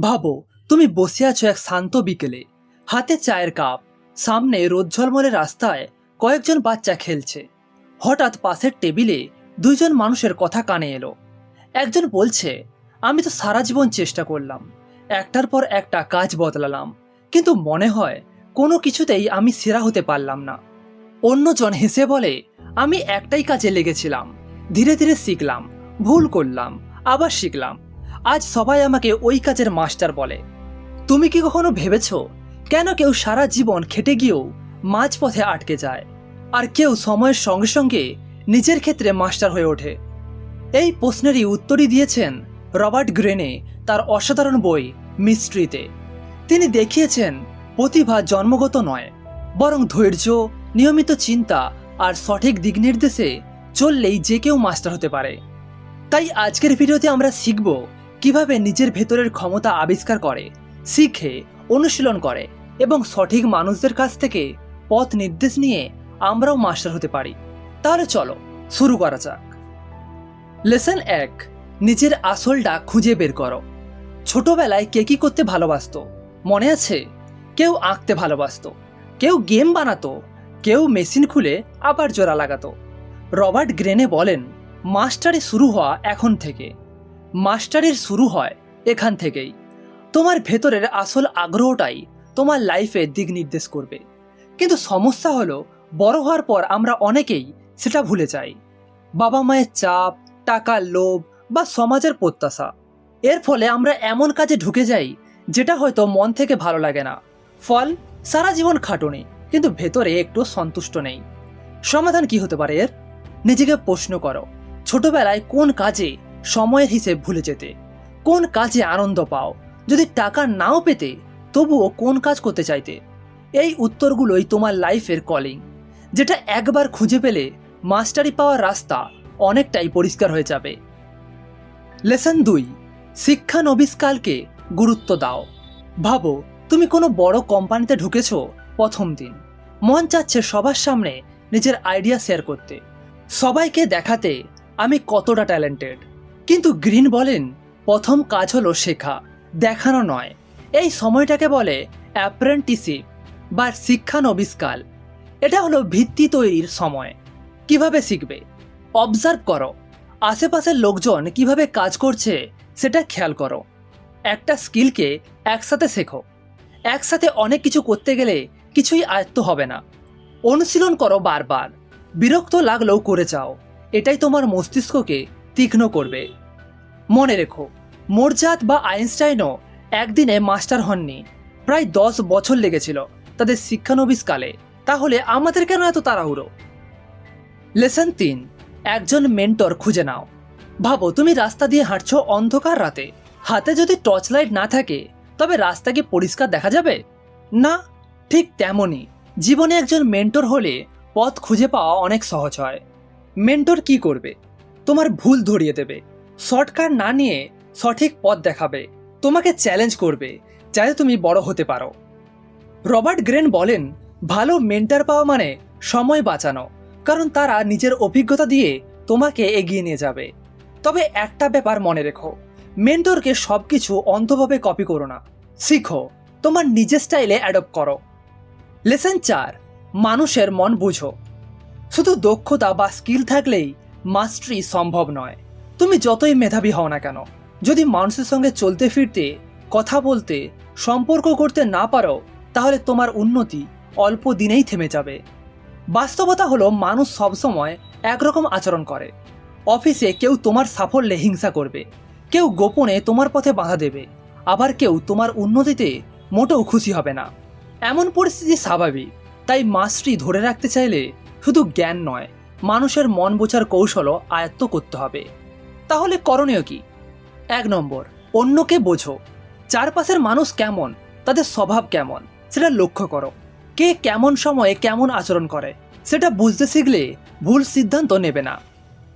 ভাবো, তুমি বসে আছো এক শান্ত বিকেলে। হাতে চায়ের কাপ। সামনে রোদ ঝলমলে রাস্তায় কয়েকজন বাচ্চা খেলছে। হঠাৎ পাশের টেবিলে দুইজন মানুষের কথা কানে এলো। একজন বলছে, আমি তো সারা জীবন চেষ্টা করলাম। একটার পর একটা কাজ বদলালাম। কিন্তু মনে হয় কোনো কিছুতেই আমি সেরা হতে পারলাম না। অন্যজন হেসে বলে, আমি একটাই কাজে লেগেছিলাম। ধীরে ধীরে শিখলাম, ভুল করলাম, আবার শিখলাম। আজ সবাই আমাকে ওই কাজের মাস্টার বলে। তুমি কি কখনো ভেবেছ, কেন কেউ সারা জীবন খেটে গিয়েও মাঝপথে আটকে যায়, আর কেউ সময়ের সঙ্গে সঙ্গে নিজের ক্ষেত্রে মাস্টার হয়ে ওঠে? এই প্রশ্নেরই উত্তরই দিয়েছেন রবার্ট গ্রেনে তার অসাধারণ বই মিস্ট্রিতে। তিনি দেখিয়েছেন, প্রতিভা জন্মগত নয়, বরং ধৈর্য, নিয়মিত চিন্তা আর সঠিক দিক নির্দেশে চললেই যে কেউ মাস্টার হতে পারে। তাই আজকের ভিডিওতে আমরা শিখব কীভাবে নিজের ভেতরের ক্ষমতা আবিষ্কার করে, শিখে, অনুশীলন করে এবং সঠিক মানুষদের কাছ থেকে পথ নির্দেশ নিয়ে আমরাও মাস্টার হতে পারি। তাহলে চলো, শুরু করা যাক। লেসন এক, নিজের আসলটা খুঁজে বের করো। ছোটবেলায় কে কি করতে ভালোবাসত? মনে আছে? কেউ আঁকতে ভালোবাসত, কেউ গেম বানাতো, কেউ মেশিন খুলে আবার জোড়া লাগাতো। রবার্ট গ্রেনে বলেন, মাস্টারি শুরু হওয়া এখন থেকে। মাস্টারির শুরু হয় এখান থেকেই। তোমার ভেতরের আসল আগ্রহটাই তোমার লাইফে দিক নির্দেশ করবে। কিন্তু সমস্যা হলো, বড় হওয়ার পর আমরা অনেকেই সেটা ভুলে যাই। বাবা মায়ের চাপ, টাকার লোভ বা সমাজের প্রত্যাশা। এর ফলে আমরা এমন কাজে ঢুকে যাই যেটা হয়তো মন থেকে ভালো লাগে না। ফল, সারা জীবন খাটুনি, কিন্তু ভেতরে একটু সন্তুষ্ট নেই। সমাধান কি হতে পারে এর? নিজেকে প্রশ্ন করো, ছোটবেলায় কোন কাজে সময়ের হিসেব ভুলে যেতে। কোন কাজে আনন্দ পাও? যদি টাকা নাও পেতে, তবুও কোন কাজ করতে চাইতে? এই উত্তরগুলোই তোমার লাইফের কলিং যেটা একবার খুঁজে পেলে মাস্টারি পাওয়ার রাস্তা অনেকটাই পরিষ্কার হয়ে যাবে। লেসন দুই শিক্ষানবিষ্কালকে গুরুত্ব দাও। ভাবো, তুমি কোনো বড় কোম্পানিতে ঢুকেছ প্রথম দিন। মন চাচ্ছে সবার সামনে নিজের আইডিয়া শেয়ার করতে। সবাইকে দেখাতে আমি কতটা ট্যালেন্টেড কিন্তু গ্রিন বলেন, প্রথম কাজ হলো শেখা, দেখানো নয়। এই সময়টাকে বলে অ্যাপ্রেন্টিসিপ বা শিক্ষানবিষ্কাল এটা হলো ভিত্তি তৈরির সময়। কীভাবে শিখবে? অবজার্ভ করো। আশেপাশের লোকজন কীভাবে কাজ করছে, সেটা খেয়াল করো। একটা স্কিলকে একসাথে শেখো। একসাথে অনেক কিছু করতে গেলে কিছুই আয়ত্ত হবে না। অনুশীলন করো বারবার। বিরক্ত লাগলেও করে যাও। এটাই তোমার মস্তিষ্ককে তীক্ষ্ণ করবে। মনে রেখো, মোরজাত বা আইনস্টাইনও একদিনে মাস্টার হননি। প্রায় দশ বছর লেগেছিল তাদের শিক্ষানবিষ্কালে তাহলে আমাদের কেন এত তাড়াহুড়ো? লেসন তিন, একজন মেন্টর খুঁজে নাও। ভাবো, তুমি রাস্তা দিয়ে হাঁটছো অন্ধকার রাতে। হাতে যদি টর্চ লাইট না থাকে, তবে রাস্তা কি পরিষ্কার দেখা যাবে? না, ঠিক তেমনই। জীবনে একজন মেন্টর হলে পথ খুঁজে পাওয়া অনেক সহজ হয়। মেন্টর কি করবে? তোমার ভুল ধরিয়ে দেবে। শর্টকাট না নিয়ে সঠিক পথ দেখাবে। তোমাকে চ্যালেঞ্জ করবে, যাতে তুমি বড় হতে পারো। রবার্ট গ্রেন বলেন, ভালো মেন্টার পাওয়া মানে সময় বাঁচানো, কারণ তারা নিজের অভিজ্ঞতা দিয়ে তোমাকে এগিয়ে নিয়ে যাবে। তবে একটা ব্যাপার মনে রেখো মেন্টরকে সব কিছু অন্ধভাবে কপি করো না। শিখো, তোমার নিজের স্টাইলে অ্যাডপ্ট করো। লেসন চার, মানুষের মন বুঝো। শুধু দক্ষতা বা স্কিল থাকলেই মাস্টারি সম্ভব নয়। তুমি যতই মেধাবী হও না কেন, যদি মানুষের সঙ্গে চলতে ফিরতে, কথা বলতে, সম্পর্ক করতে না পারো, তাহলে তোমার উন্নতি অল্প দিনেই থেমে যাবে। বাস্তবতা হলো, মানুষ সবসময় একরকম আচরণ করে। অফিসে কেউ তোমার সাফল্যে হিংসা করবে, কেউ গোপনে তোমার পথে বাধা দেবে, আবার কেউ তোমার উন্নতিতে মোটেও খুশি হবে না। এমন পরিস্থিতি স্বাভাবিক, তাই মাস্টারি ধরে রাখতে চাইলে শুধু জ্ঞান নয় মানুষের মন বোঝার কৌশলও আয়ত্ত করতে হবে। তাহলে করণীয় কি? এক নম্বর, অন্যকে বোঝো। চারপাশের মানুষ কেমন? তাদের স্বভাব কেমন? সেটা লক্ষ্য করো। কে কেমন সময়ে কেমন আচরণ করে? সেটা বুঝতে শিখলে ভুল সিদ্ধান্ত নেবে না।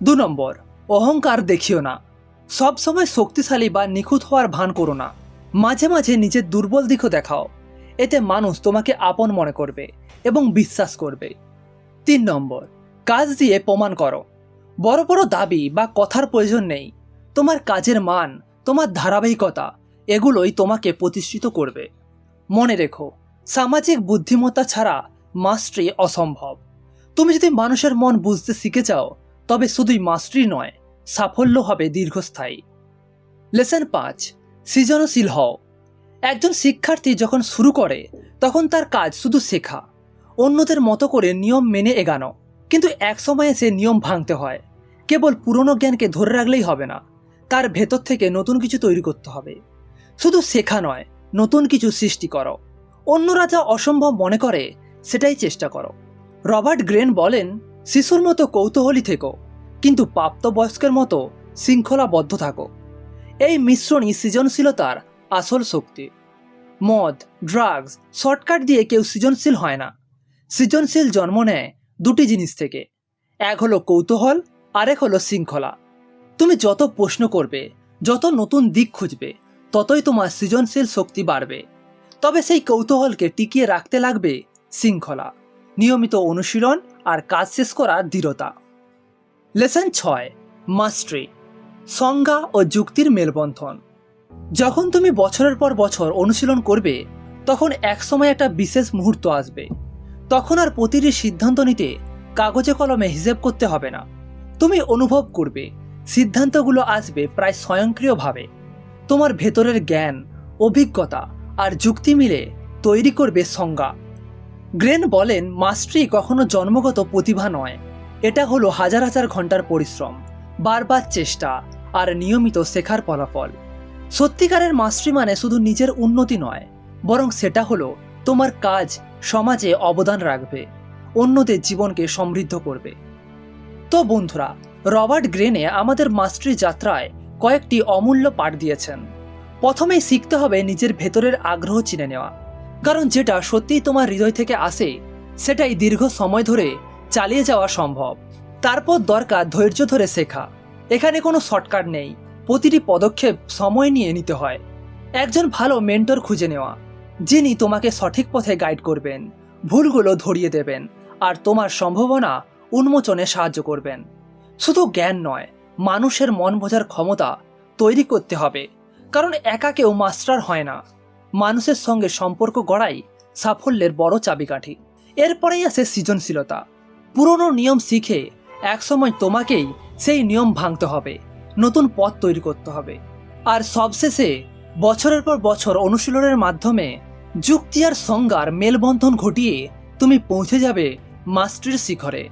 দু নম্বর, অহংকার দেখিও না। সব সময় শক্তিশালী বা নিখুঁত হওয়ার ভান করো না। মাঝে মাঝে নিজের দুর্বল দিকও দেখাও। এতে মানুষ তোমাকে আপন মনে করবে এবং বিশ্বাস করবে। তিন নম্বর কাজ দিয়ে প্রমাণ করো। বড় বড় দাবি বা কথার প্রয়োজন নেই। তোমার কাজের মান, তোমার ধারাবাহিকতা, এগুলোই তোমাকে প্রতিষ্ঠিত করবে। মনে রেখো, সামাজিক বুদ্ধিমত্তা ছাড়া মাস্ট্রি অসম্ভব। তুমি যদি মানুষের মন বুঝতে শিখে যাও, তবে শুধুই মাস্ট্রি নয়, সাফল্য হবে দীর্ঘস্থায়ী। লেসন পাঁচ, সৃজনশীল হও। একজন শিক্ষার্থী যখন শুরু করে, তখন তার কাজ শুধু শেখা। অন্যদের মতো করে নিয়ম মেনে এগানো। কিন্তু এক সময়ে সে নিয়ম ভাঙতে হয়। কেবল পুরনো জ্ঞানকে ধরে রাখলেই হবে না, তার ভেতর থেকে নতুন কিছু তৈরি করতে হবে। শুধু শেখা নয়, নতুন কিছু সৃষ্টি করো। অন্যরা যা অসম্ভব মনে করে, সেটাই চেষ্টা করো। রবার্ট গ্রেন বলেন, শিশুর মতো কৌতূহলী থেকো, কিন্তু প্রাপ্তবয়স্কের মতো শৃঙ্খলাবদ্ধ থাকো। এই মিশ্রণই সৃজনশীলতার আসল শক্তি। মদ, ড্রাগস, শর্টকাট দিয়ে কেউ সৃজনশীল হয় না। সৃজনশীল জন্ম নেয় দুটি জিনিস থেকে। এক হলো কৌতূহল, আরেক হলো শৃঙ্খলা। তুমি যত প্রশ্ন করবে, যত নতুন দিক খুঁজবে, ততই তোমার সৃজনশীল শক্তি বাড়বে। তবে সেই কৌতূহলকে টিকিয়ে রাখতে লাগবে শৃঙ্খলা, নিয়মিত অনুশীলন আর কাজ শেষ করার দৃঢ়তা। লেসন ছয়, মাস্ট্রি, সংজ্ঞা ও যুক্তির মেলবন্ধন। যখন তুমি বছরের পর বছর অনুশীলন করবে, তখন একসময় একটা বিশেষ মুহূর্ত আসবে। তখন আর প্রতিটি সিদ্ধান্ত নিতে কাগজে কলমে হিসেব করতে হবে না। তুমি অনুভব করবে, সিদ্ধান্তগুলো আসবে প্রায় স্বয়ংক্রিয়ভাবে। তোমার ভেতরের জ্ঞান, অভিজ্ঞতা আর যুক্তি মিলে তৈরি করবে সংজ্ঞা। গ্রেন বলেন, মাস্ট্রি কখনো জন্মগত প্রতিভা নয়। এটা হলো হাজার হাজার ঘণ্টার পরিশ্রম, বারবার চেষ্টা আর নিয়মিত শেখার ফলাফল। সত্যিকারের মাস্ট্রি মানে শুধু নিজের উন্নতি নয়, বরং সেটা হলো তোমার কাজ সমাজে অবদান রাখবে, অন্যদের জীবনকে সমৃদ্ধ করবে। তো বন্ধুরা, রবার্ট গ্রেনে আমাদের মাস্ট্রি যাত্রায় কয়েকটি অমূল্য পাঠ দিয়েছেন। প্রথমেই শিখতে হবে নিজের ভেতরের আগ্রহ চিনে নেওয়া, কারণ যেটা সত্যিই তোমার হৃদয় থেকে আসে, সেটাই দীর্ঘ সময় ধরে চালিয়ে যাওয়া সম্ভব। তারপর দরকার ধৈর্য ধরে শেখা। এখানে কোনো শর্টকাট নেই, প্রতিটি পদক্ষেপ সময় নিয়ে নিতে হয়। একজন ভালো মেন্টর খুঁজে নেওয়া যিনি তোমাকে সঠিক পথে গাইড করবেন, ভুলগুলো ধরিয়ে দেবেন, আর তোমার সম্ভাবনা উন্মোচনে সাহায্য করবেন। শুধু জ্ঞান নয়, মানুষের মন বোঝার ক্ষমতা তৈরি করতে হবে, কারণ একা কেউ মাস্টার হয় না। মানুষের সঙ্গে সম্পর্ক গড়াই সাফল্যের বড় চাবিকাঠি। এরপরেই আসে সৃজনশীলতা। পুরনো নিয়ম শিখে একসময় তোমাকেই সেই নিয়ম ভাঙতে হবে, নতুন পথ তৈরি করতে হবে। আর সবশেষে বছরের পর বছর অনুশীলনের মাধ্যমে যুক্তি আর সংজ্ঞার মেলবন্ধন ঘটিয়ে তুমি পৌঁছে যাবে মাস্ট্রির শিখরে।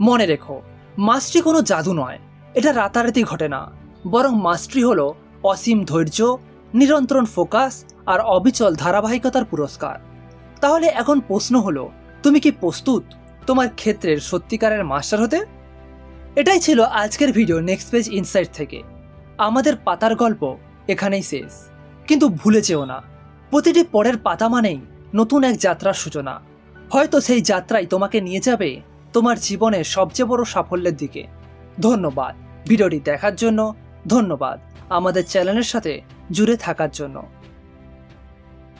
মনে রেখো মাস্ট্রি কোনো জাদু নয়, এটা রাতারাতি ঘটে না, বরং মাস্ট্রি হল অসীম ধৈর্য নিরন্তর ফোকাস আর অবিচল ধারাবাহিকতার পুরস্কার। তাহলে এখন প্রশ্ন হলো, তুমি কি প্রস্তুত তোমার ক্ষেত্রের সত্যিকারের মাস্টার হতে? এটাই ছিল আজকের ভিডিও নেক্সট পেজ ইনসাইট থেকে। আমাদের পাতার গল্প এখানেই শেষ। কিন্তু ভুলে যেও না। প্রতিটি পরের পাতা মানেই নতুন এক যাত্রার সূচনা। হয়তো সেই যাত্রাই তোমাকে নিয়ে যাবে তোমার জীবনের সবচেয়ে বড় সাফল্যের দিকে। ধন্যবাদ। ভিডিওটি দেখার জন্য ধন্যবাদ। আমাদের চ্যানেলের সাথে জুড়ে থাকার জন্য।